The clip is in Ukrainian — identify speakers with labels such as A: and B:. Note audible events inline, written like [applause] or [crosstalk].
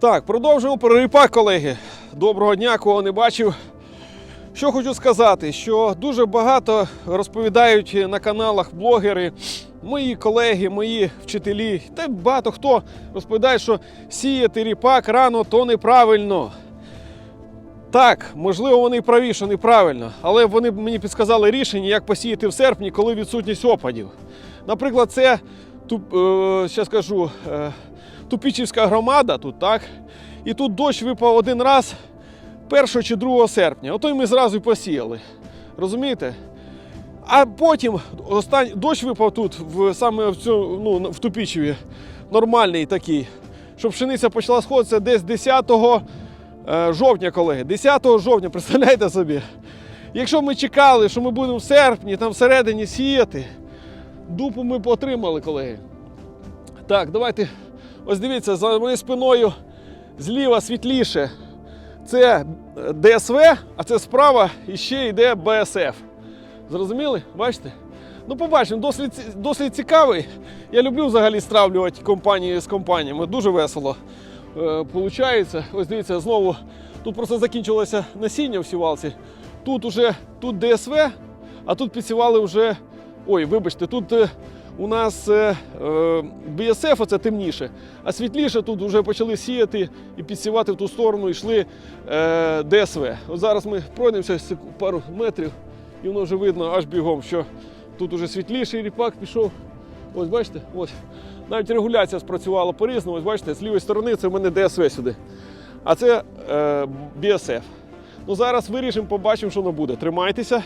A: Так, продовжуємо про ріпак, колеги. Доброго дня, кого не бачив. Що хочу сказати, що дуже багато розповідають на каналах блогери, мої колеги, мої вчителі, та багато хто розповідає, що сіяти ріпак рано то неправильно. Так, можливо, вони праві, що неправильно, але вони мені підсказали рішення, як посіяти в серпні, коли відсутність опадів. Наприклад, це туп, е, ще скажу, е, Тупічівська громада тут, так? І тут дощ випав один раз 1 чи 2 серпня. Ото й ми зразу й посіяли. Розумієте? А потім остань... дощ випав тут, в, саме в, цю, ну, в Тупічеві, нормальний такий, щоб пшениця почала сходитися десь 10 е, жовтня, колеги. 10 жовтня, [laughs] представляєте собі? Якщо ми чекали, що ми будемо в серпні, там всередині сіяти, дупу ми б отримали, колеги. Так, давайте. Ось дивіться, за моєю спиною зліва світліше. Це ДСВ, а це справа і ще йде БСФ. Зрозуміли? Бачите? Ну, побачимо, досить, досить цікавий. Я люблю взагалі стравлювати компанії з компаніями. Дуже весело е, получається. Ось дивіться, знову тут просто закінчилося насіння в сівалці. Тут уже тут ДСВ, а тут підсівали вже. Ой, вибачте, тут е, у нас е, е, оце темніше, а світліше тут вже почали сіяти і підсівати в ту сторону йшли е, ДСВ. От зараз ми пройдемося пару метрів, і воно вже видно аж бігом, що тут уже світліший ріпак пішов. Ось бачите, ось. Навіть регуляція спрацювала по-різному. Ось бачите, з лівої сторони це в мене ДСВ сюди. А це е, BSF. Ну зараз вирішимо, побачимо, що воно буде. Тримайтеся.